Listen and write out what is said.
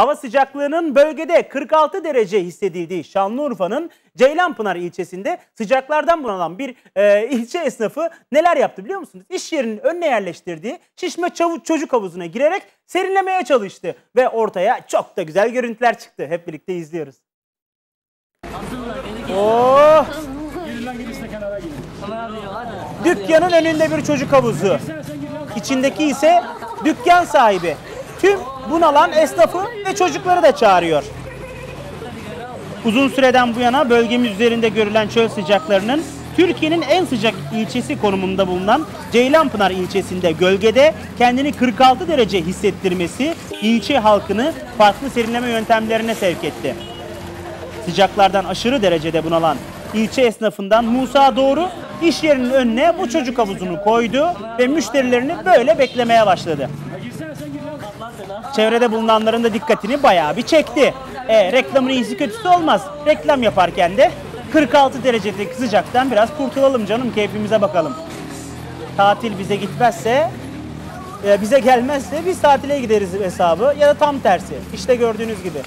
Hava sıcaklığının bölgede 46 derece hissedildiği Şanlıurfa'nın Ceylanpınar ilçesinde sıcaklardan bunalan bir e, ilçe esnafı neler yaptı biliyor musunuz? İş yerinin önüne yerleştirdiği şişme çavuş çocuk havuzuna girerek serinlemeye çalıştı ve ortaya çok da güzel görüntüler çıktı. Hep birlikte izliyoruz. Oh! Dükkanın önünde bir çocuk havuzu. İçindeki ise dükkan sahibi. Tüm bunalan esnafı ve çocukları da çağırıyor. Uzun süreden bu yana bölgemiz üzerinde görülen çöl sıcaklarının Türkiye'nin en sıcak ilçesi konumunda bulunan Ceylanpınar ilçesinde gölgede kendini 46 derece hissettirmesi ilçe halkını farklı serinleme yöntemlerine sevk etti. Sıcaklardan aşırı derecede bunalan ilçe esnafından Musa Doğru iş yerinin önüne bu çocuk havuzunu koydu ve müşterilerini böyle beklemeye başladı. Çevrede bulunanların da dikkatini bayağı bir çekti. E, reklamın iyisi kötüsü olmaz. Reklam yaparken de 46 derecedeki sıcaktan biraz kurtulalım canım keyfimize bakalım. Tatil bize gitmezse e, bize gelmezse biz tatile gideriz hesabı ya da tam tersi. İşte gördüğünüz gibi.